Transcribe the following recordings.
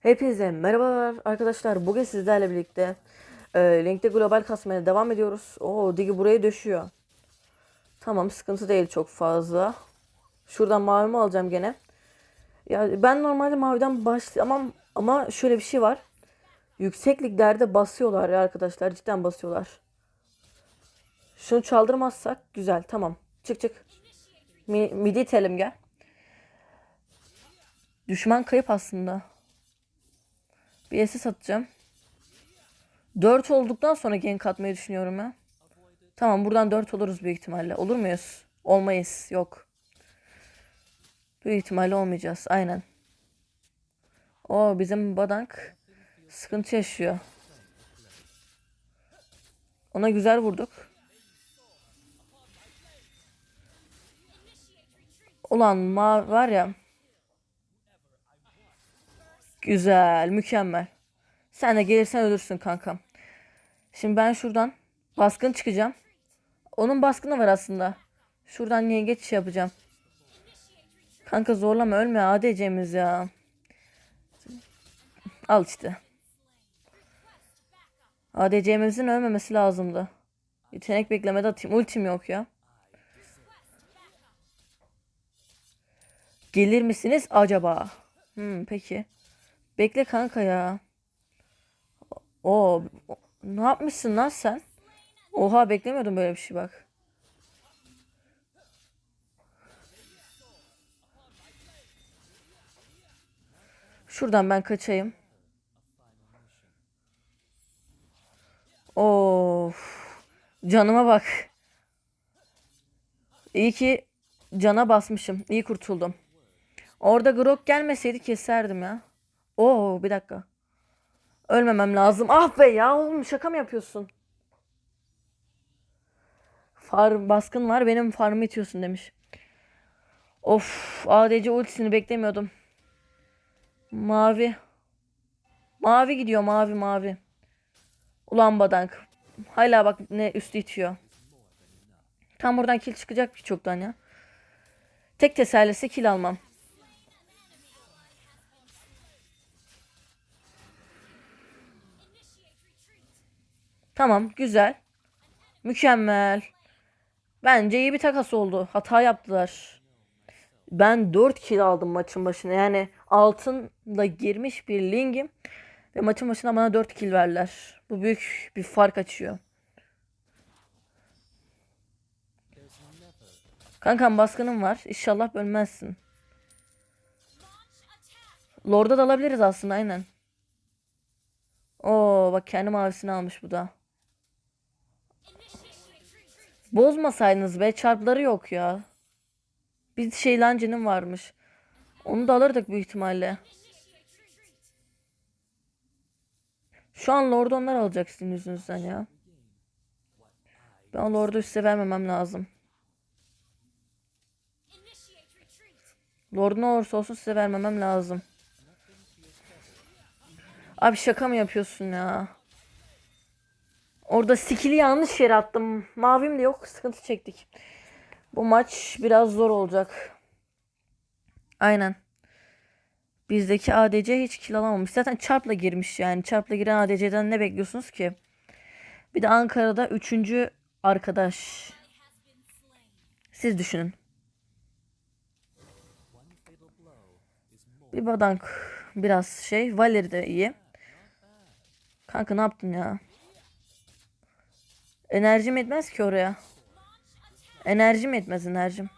Hepinize merhabalar arkadaşlar. Bugün sizlerle birlikte e, Link'te global kasmaya devam ediyoruz. Oo Digi burayı döşüyor. Tamam sıkıntı değil çok fazla. Şuradan mavimi alacağım gene. Ya ben normalde maviden başlamam ama şöyle bir şey var. Yüksekliklerde basıyorlar ya arkadaşlar. Cidden basıyorlar. Şunu çaldırmazsak güzel. Tamam. Çık çık. Mi, midi itelim gel. Düşman kayıp aslında. Bir SS atacağım. 4 olduktan sonra gank atmayı düşünüyorum ya. Tamam buradan 4 oluruz büyük ihtimalle. Olur muyuz? Olmayız. Yok. Büyük ihtimalle olmayacağız. Aynen. O bizim Badank sıkıntı yaşıyor. Ona güzel vurduk. Ulan var ya. Güzel, mükemmel. Sen de gelirsen ölürsün kankam. Şimdi ben şuradan baskın çıkacağım. Onun baskını var aslında. Şuradan niye geçiş yapacağım. Kanka zorlama ölme ADC'miz ya. Al işte. ADC'mizin ölmemesi lazımdı. Yetenek beklemede atayım. Ultim yok ya. Gelir misiniz acaba? Hmm, peki. Bekle kanka ya. O ne yapmışsın lan sen? Oha beklemiyordum böyle bir şey bak. Şuradan ben kaçayım. Of. Canıma bak. İyi ki cana basmışım. İyi kurtuldum. Orada Grok gelmeseydi keserdim ya. Oo bir dakika. Ölmemem lazım. Ah be ya oğlum şaka mı yapıyorsun? Far baskın var benim farmı itiyorsun demiş. Of ADC ultisini beklemiyordum. Mavi. Mavi gidiyor mavi mavi. Ulan badank. Hala bak ne üstü itiyor. Tam buradan kill çıkacak ki çoktan ya. Tek tesellisi kill almam. Tamam güzel. Mükemmel. Bence iyi bir takas oldu. Hata yaptılar. Ben 4 kill aldım maçın başına. Yani altınla girmiş bir lingim. Ve maçın başına bana 4 kill verdiler. Bu büyük bir fark açıyor. Kankam baskınım var. İnşallah bölmezsin. Lord'a da alabiliriz aslında aynen. Oo bak kendi mavisini almış bu da. Bozmasaydınız be çarpları yok ya. Bir şey lancının varmış. Onu da alırdık büyük ihtimalle. Şu an Lord'u onlar alacak sizin yüzünüzden ya. Ben Lord'u size vermemem lazım. Lord ne olursa olsun size vermemem lazım. Abi şaka mı yapıyorsun ya? Orada skill'i yanlış yere attım. Mavim de yok. Sıkıntı çektik. Bu maç biraz zor olacak. Aynen. Bizdeki ADC hiç kill alamamış. Zaten çarpla girmiş yani. Çarpla giren ADC'den ne bekliyorsunuz ki? Bir de Ankara'da üçüncü arkadaş. Siz düşünün. Bir badank biraz şey. Valeri de iyi. Kanka ne yaptın ya? Enerjim etmez ki oraya. Enerjim etmez enerjim.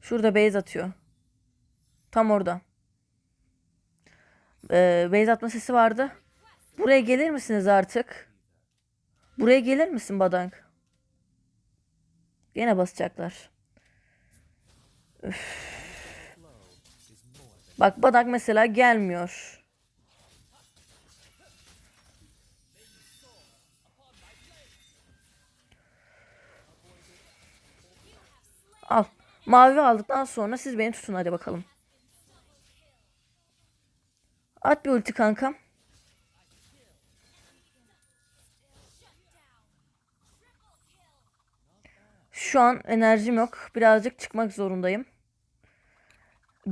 Şurada base atıyor. Tam orada. Ee, base atma sesi vardı. Buraya gelir misiniz artık? Buraya gelir misin Badank? Yine basacaklar. Üf. Bak Badank mesela gelmiyor. Al. Mavi aldıktan sonra siz beni tutun hadi bakalım. At bir ulti kankam. Şu an enerjim yok. Birazcık çıkmak zorundayım.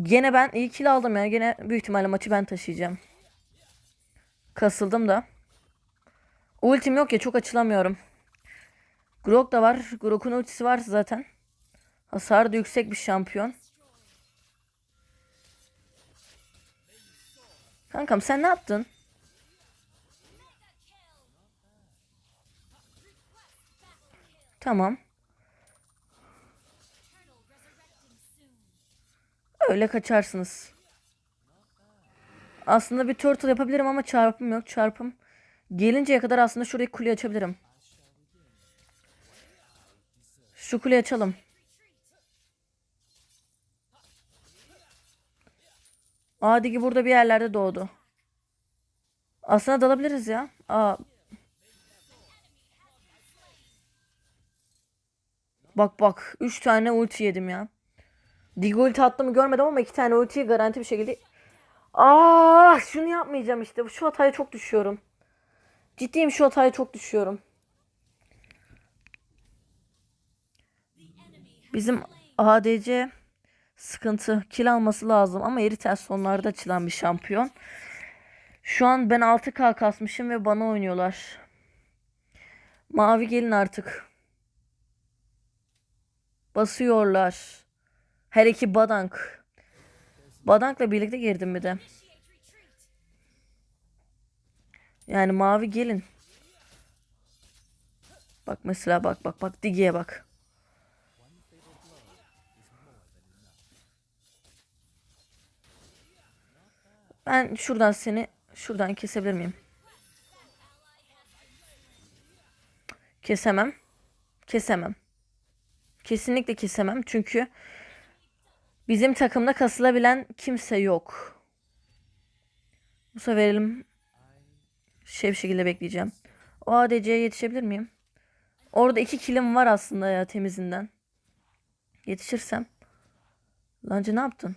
Gene ben iyi kill aldım ya. Gene büyük ihtimalle maçı ben taşıyacağım. Kasıldım da. Ultim yok ya çok açılamıyorum. Grok da var. Grok'un ultisi var zaten. Hasarı da yüksek bir şampiyon. Kankam sen ne yaptın? Tamam. Öyle kaçarsınız. Aslında bir turtle yapabilirim ama çarpım yok. Çarpım gelinceye kadar aslında şurayı kule açabilirim. Şu kuleyi açalım. Adigi burada bir yerlerde doğdu. Aslında dalabiliriz ya. Aa. Bak bak. 3 tane ulti yedim ya. Dig ulti attığımı görmedim ama 2 tane ultiyi garanti bir şekilde... Aa, şunu yapmayacağım işte. Şu hataya çok düşüyorum. Ciddiyim şu hataya çok düşüyorum. Bizim ADC sıkıntı. Kill alması lazım ama Eritel sonlarda açılan bir şampiyon. Şu an ben 6K kasmışım ve bana oynuyorlar. Mavi gelin artık. Basıyorlar. Her iki Badank. Badank'la birlikte girdim bir de. Yani mavi gelin. Bak mesela bak bak bak Digi'ye bak. Ben şuradan seni şuradan kesebilir miyim? Kesemem. Kesemem. Kesinlikle kesemem çünkü bizim takımda kasılabilen kimse yok. Sefer verelim. Şey bir şekilde bekleyeceğim. O ADC'ye yetişebilir miyim? Orada iki kilim var aslında ya temizinden. Yetişirsem. Lancı ne yaptın?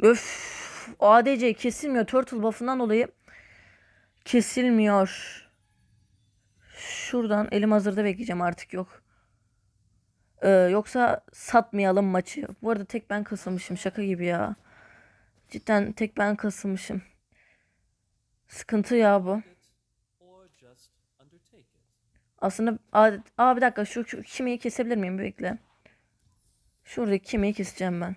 Öf. ADC kesilmiyor. Turtle buff'ından dolayı kesilmiyor. Şuradan elim hazırda bekleyeceğim artık yok. Ee, yoksa satmayalım maçı. Bu arada tek ben kasılmışım şaka gibi ya. Cidden tek ben kasılmışım. Sıkıntı ya bu. Aslında aa, bir dakika şu, şu kimiyi kesebilir miyim? Bekle. Şuradaki kimiyi keseceğim ben.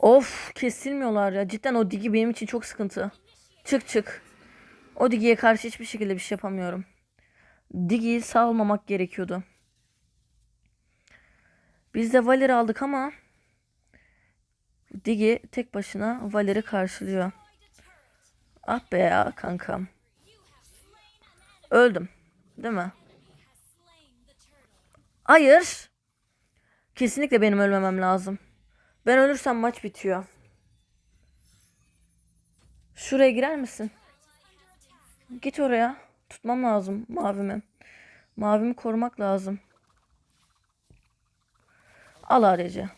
Of kesilmiyorlar ya. Cidden o digi benim için çok sıkıntı. Çık çık. O digiye karşı hiçbir şekilde bir şey yapamıyorum. Digi'yi salmamak gerekiyordu. Biz de Valer'i aldık ama Digi tek başına Valer'i karşılıyor. Ah be ya kankam. Öldüm. Değil mi? Hayır. Kesinlikle benim ölmemem lazım. Ben ölürsem maç bitiyor. Şuraya girer misin? Git oraya. Tutmam lazım mavimi. Mavimi korumak lazım. Al ADC.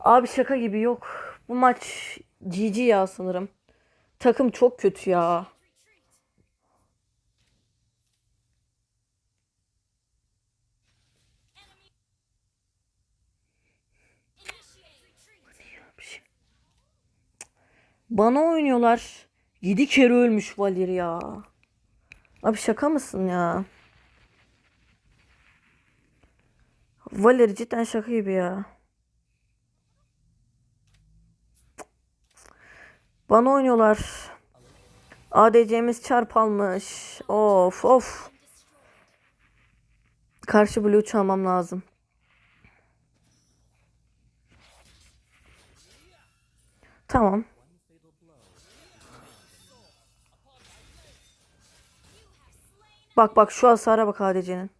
Abi şaka gibi yok. Bu maç GG ya sanırım. Takım çok kötü ya. Bana oynuyorlar. 7 kere ölmüş Valir ya. Abi şaka mısın ya? Valir cidden şaka gibi ya. Bana oynuyorlar. ADC'miz çarp almış. Of of. Karşı blue çalmam lazım. Tamam. Bak bak şu hasara bak ADC'nin.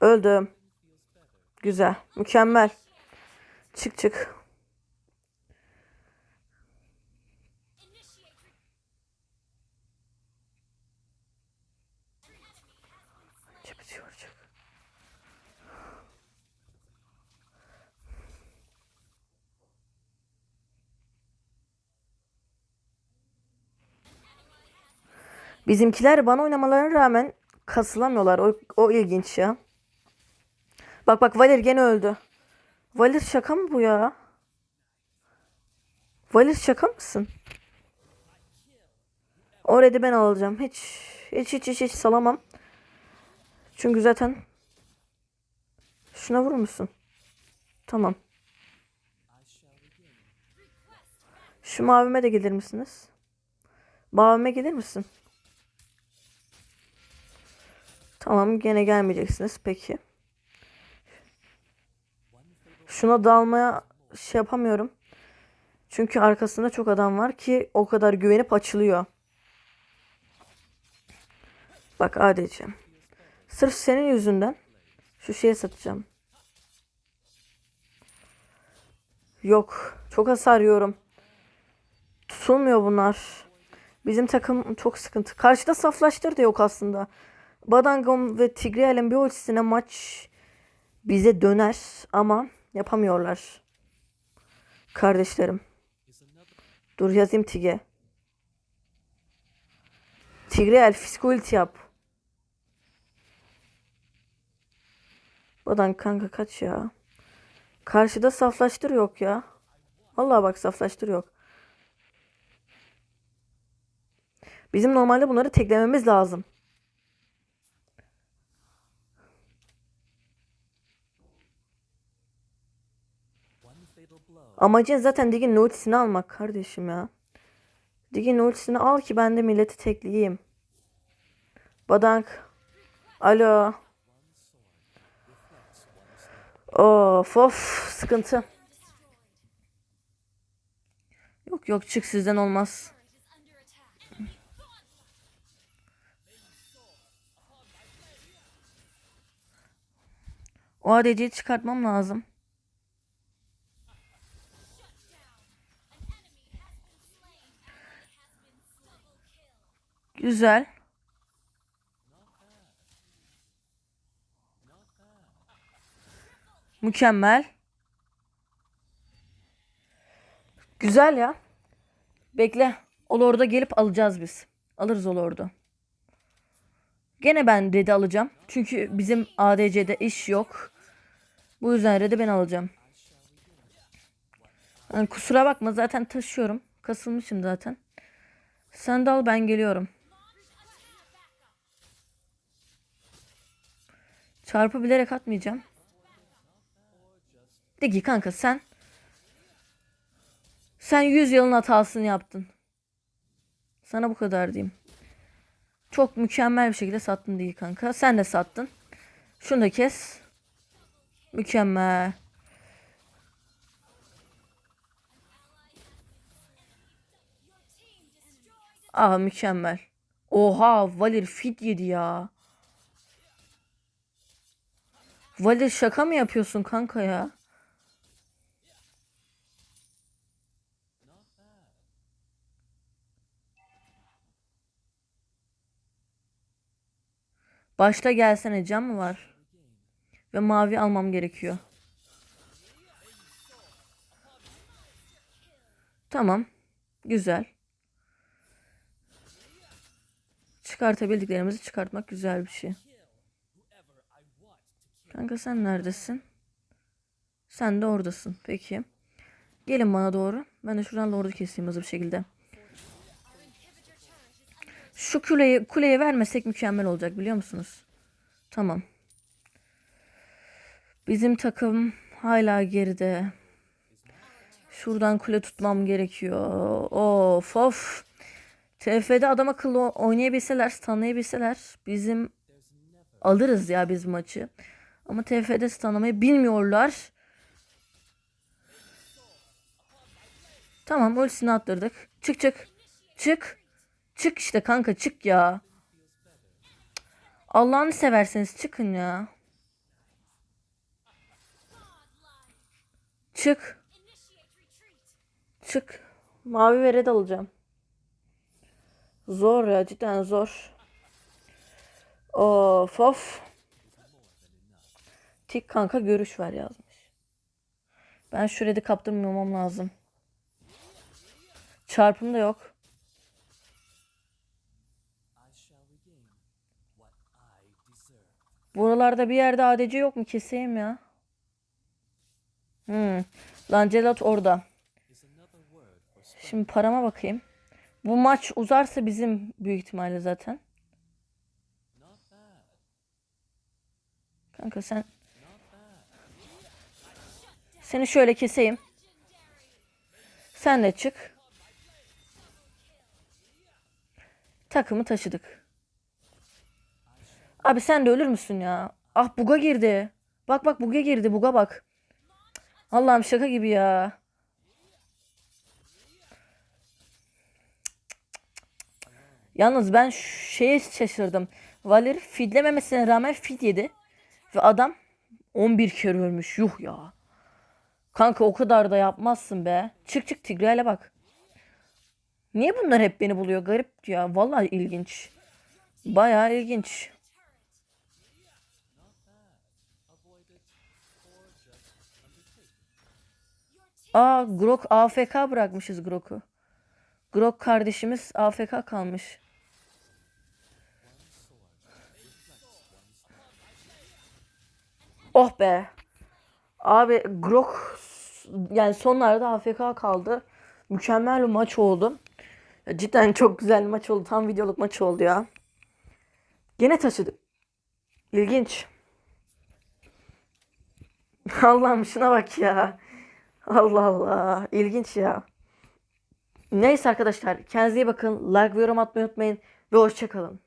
Öldüm. Güzel. Mükemmel. Çık çık. Bizimkiler bana oynamalarına rağmen kasılamıyorlar. O, o ilginç ya. Bak bak Valir gene öldü. Valir şaka mı bu ya? Valir şaka mısın? Orada ben alacağım. Hiç hiç hiç hiç, hiç salamam. Çünkü zaten şuna vurur musun? Tamam. Şu mavime de gelir misiniz? Mavime gelir misin? Tamam gene gelmeyeceksiniz peki. Şuna dalmaya şey yapamıyorum. Çünkü arkasında çok adam var ki o kadar güvenip açılıyor. Bak ADC. Sırf senin yüzünden şu şeye satacağım. Yok. Çok hasar yiyorum. Tutulmuyor bunlar. Bizim takım çok sıkıntı. Karşıda saflaştır da yok aslında. Badangom ve Tigreal'in bir ultisine maç bize döner ama yapamıyorlar. Kardeşlerim. Dur yazayım Tige. Tigreal fisk ulti yap. Badan kanka kaç ya. Karşıda saflaştır yok ya. Vallahi bak saflaştır yok. Bizim normalde bunları teklememiz lazım. Amacın zaten Dig'in ultisini almak kardeşim ya. Dig'in ultisini al ki ben de milleti tekleyeyim. Badank. Alo. Of of sıkıntı. Yok yok çık sizden olmaz. O ADC'yi çıkartmam lazım. Güzel. Mükemmel. Güzel ya. Bekle. O lord'a gelip alacağız biz. Alırız o lord'u. Gene ben red'i alacağım. Çünkü bizim ADC'de iş yok. Bu yüzden red'i ben alacağım. Yani kusura bakma zaten taşıyorum. Kasılmışım zaten. Sen de al ben geliyorum. Çarpı bilerek atmayacağım. De ki kanka sen sen 100 yılın hatasını yaptın. Sana bu kadar diyeyim. Çok mükemmel bir şekilde sattın değil kanka. Sen de sattın. Şunu da kes. Mükemmel. Aa mükemmel. Oha Valir fit yedi ya. Valir şaka mı yapıyorsun kanka ya? Başta gelsene cam mı var? Ve mavi almam gerekiyor. Tamam. Güzel. Çıkartabildiklerimizi çıkartmak güzel bir şey. Kanka sen neredesin? Sen de oradasın. Peki. Gelin bana doğru. Ben de şuradan lordu keseyim hızlı bir şekilde. Şu kuleyi, kuleye vermesek mükemmel olacak biliyor musunuz? Tamam. Bizim takım hala geride. Şuradan kule tutmam gerekiyor. Of of. TF'de adam akıllı oynayabilseler, stunlayabilseler bizim alırız ya biz maçı. Ama TF'de stunlamayı bilmiyorlar. Tamam ultisini attırdık. Çık çık. Çık. Çık işte kanka çık ya. Allah'ını severseniz çıkın ya. Çık. Çık. Mavi ve red alacağım. Zor ya cidden zor. Of of. Tik kanka görüş ver yazmış. Ben şu red'i kaptırmamam lazım. Çarpım da yok. Buralarda bir yerde ADC yok mu? Keseyim ya. Hmm. Lancelot orada. Şimdi parama bakayım. Bu maç uzarsa bizim büyük ihtimalle zaten. Kanka sen seni şöyle keseyim. Sen de çık. Takımı taşıdık. Abi sen de ölür müsün ya? Ah buga girdi. Bak bak buga girdi. Buga bak. Allah'ım şaka gibi ya. Yalnız ben şeye şaşırdım. Valeri fidlememesine rağmen fid yedi. Ve adam 11 kere ölmüş. Yuh ya. Kanka o kadar da yapmazsın be. Çık çık Tigreal'e bak. Niye bunlar hep beni buluyor? Garip ya. Vallahi ilginç. Bayağı ilginç. Aa Grok AFK bırakmışız Grok'u. Grok kardeşimiz AFK kalmış. Oh be. Abi Grok yani sonlarda AFK kaldı. Mükemmel bir maç oldu. Cidden çok güzel bir maç oldu. Tam videoluk maç oldu ya. Gene taşıdık. İlginç. Allah'ım şuna bak ya. Allah Allah. İlginç ya. Neyse arkadaşlar. Kendinize iyi bakın. Like ve yorum atmayı unutmayın. Ve hoşçakalın.